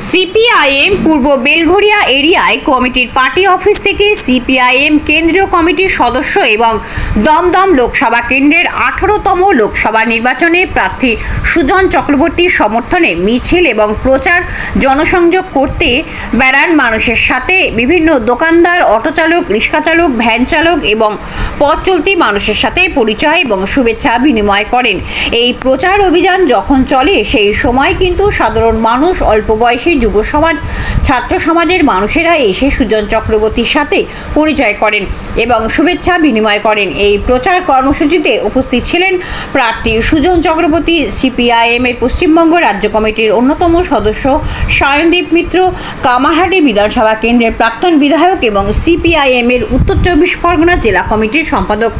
CPIM পূর্ব বেলঘরিয়া এরিয়ায় কমিটির party office থেকে সিপিআইএম কেন্দ্রীয় কমিটির সদস্য এবং দমদম লোকসভা কেন্দ্রের আঠারোতম লোকসভা নির্বাচনে প্রার্থী সুজন চক্রবর্তীর সমর্থনে মিছিল এবং প্রচার জনসংযোগ করতে বেড়ান মানুষের সাথে। বিভিন্ন দোকানদার, অটোচালক, রিক্সাচালক ভ্যান চালক এবং পথ চলতি মানুষের সাথে পরিচয় এবং শুভেচ্ছা বিনিময় করেন। এই প্রচার অভিযান যখন চলে, সেই সময় কিন্তু সাধারণ মানুষ, অল্প বয়সী যুব সমাজ, ছাত্র সমাজের মানুষেরা এসে সুজন চক্রবর্তীর সাথে পরিচয় করেন এবং শুভেচ্ছা বিনিময় করেন। এই প্রচার কর্মসূচিতে উপস্থিত ছিলেন প্রার্থী সুজন চক্রবর্তী, সিপিআইএম এর পশ্চিমবঙ্গ রাজ্য কমিটির অন্যতম সদস্য সায়নদীপ মিত্র, কামারহাটি বিধানসভা কেন্দ্রের প্রাক্তন বিধায়ক এবং সিপিআইএম এর উত্তর চব্বিশ পরগনা জেলা কমিটির সম্পাদক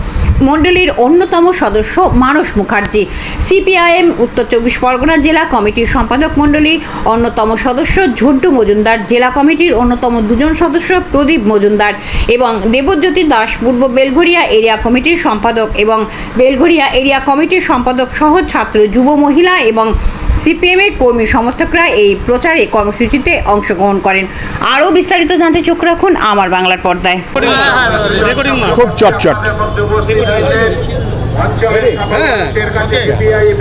মণ্ডলীর অন্যতম সদস্য মানস মুখার্জি। সিপিআইএম, উত্তর চব্বিশ পরগনা জেলা কমিটির সম্পাদক মণ্ডলী, অন্যতম সদস্য ঝন্টু মজুমদার। জেলা কমিটির অন্যতম দুজন সদস্য প্রদীপ মজুমদার এবং দেবজ্যোতি দাস পূর্ব বেলঘরিয়া এরিয়া কমিটির সম্পাদক এবং বেলঘরিয়া এরিয়া কমিটির সম্পাদক সহ ছাত্র যুব মহিলা এবং সিপিএম এর কর্মী সমর্থকরা এই প্রচারে কর্মসূচিতে অংশগ্রহণ করেন। আরও বিস্তারিত জানতে চোখ রাখুন আমার বাংলার পর্দায়। খুব চটচট।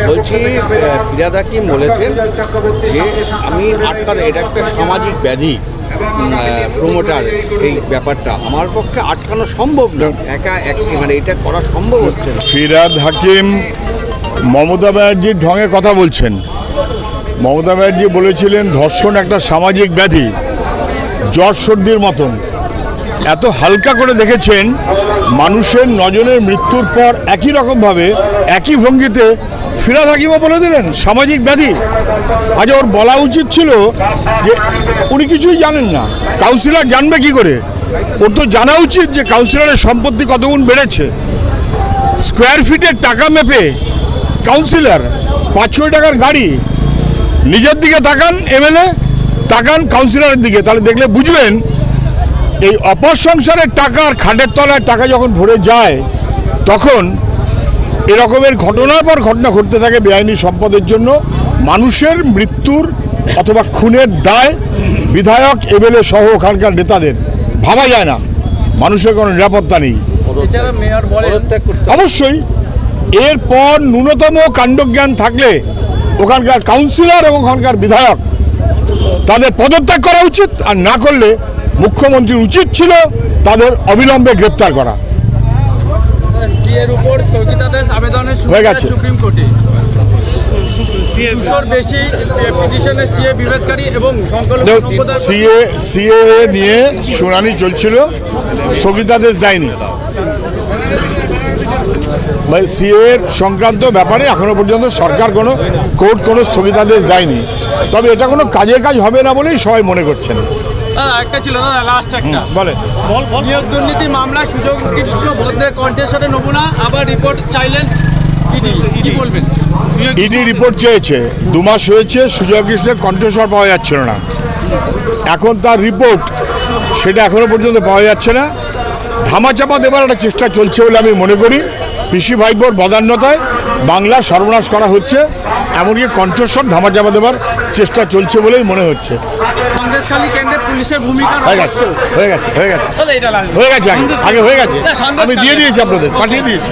বলছি ফিরাদ হাকিম বলেছেন যে আমি আটকানো এটা একটা সামাজিক ব্যাধি প্রমোটার এই ব্যাপারটা। আমার পক্ষে আটকানো সম্ভব না। একা এক মানে এটা করা সম্ভব হচ্ছে না। ফিরাদ হাকিম মমতা ব্যানার্জির ঢঙে কথা বলছেন। মমতা ব্যানার্জি বলেছিলেন, ধর্ষণ একটা সামাজিক ব্যাধি, জ্বর সর্দির মতন। এত হালকা করে দেখেছেন, মানুষের নজনের মৃত্যুর পর একই রকমভাবে, একই ভঙ্গিতে ফিরাদ হাকিমও বলে দিলেন, সামাজিক ব্যাধি। আজ ওর বলা উচিত ছিল যে, উনি কিছুই জানেন না। কাউন্সিলর জানবে কি করে? ওর তো জানা উচিত যে কাউন্সিলরের সম্পত্তি কতগুণ বেড়েছে। স্কোয়ার ফিটের টাকা মেপে কাউন্সিলর পাঁচ টাকার গাড়ি নিজের দিকে তাকান এমএলএ তাকান কাউন্সিলরের দিকে। তাহলে দেখলে বুঝবেন এই অপর সংসারের টাকা আর খাটের তলায় টাকা যখন ভরে যায় তখন এরকমের ঘটনার পর ঘটনা ঘটতে থাকে বেআইনি সম্পদের জন্য। মানুষের মৃত্যুর অথবা খুনের দায় বিধায়ক এমএলএ সহ ওখানকার নেতাদের। ভাবা যায় না। মানুষের কোনো নিরাপত্তা নেই। অবশ্যই। এরপর ন্যূনতম কাণ্ডজ্ঞান থাকলে ওখানকার কাউন্সিলর এবং ওখানকার বিধায়ক তাদের পদত্যাগ করা উচিত আর না করলে মুখ্যমন্ত্রীর উচিত ছিল তাদের অবিলম্বে গ্রেপ্তার করা হয়ে গেছে। সিএ নিয়ে শুনানি চলছিল স্থগিতাদেশ দেয়নি সিএ সংক্রান্ত ব্যাপারে এখনও পর্যন্ত সরকার কোনো কোর্ট কোনো স্থগিতাদেশ দেয়নি। তবে এটা কোনো কাজের কাজ হবে না বলেই সবাই মনে করছেন। একটা ছিল দাদা লাস্ট একটা। বলে নিয়োগ দুর্নীতি মামলায় সুযোগ কৃষ্ণ ভদ্রের কণ্ঠেশ্বরের নমুনা আবার রিপোর্ট চাইলেন ইডি। কি বলবেন? ইডি রিপোর্ট চেয়েছে। দু মাস হয়েছে সুজয় কৃষ্ণের কণ্ঠস্বর পাওয়া যাচ্ছিল না। এখন তার রিপোর্ট সেটা এখনও পর্যন্ত পাওয়া যাচ্ছে না। ধামাচাপা দেবার একটা চেষ্টা চলছে বলে আমি মনে করি। পিসি ভাইবোর বদান্যতায় বাংলা সর্বনাশ করা হচ্ছে এমনকি কণ্ঠস্বর ধামাচাপা দেবার চেষ্টা চলছে বলেই মনে হচ্ছে। হয়ে গেছে হয়ে গেছে হয়ে গেছে। হয়ে গেছে আগে আগে হয়ে গেছে। আমি দিয়ে দিয়েছি আপনাদের পাঠিয়ে দিয়েছি।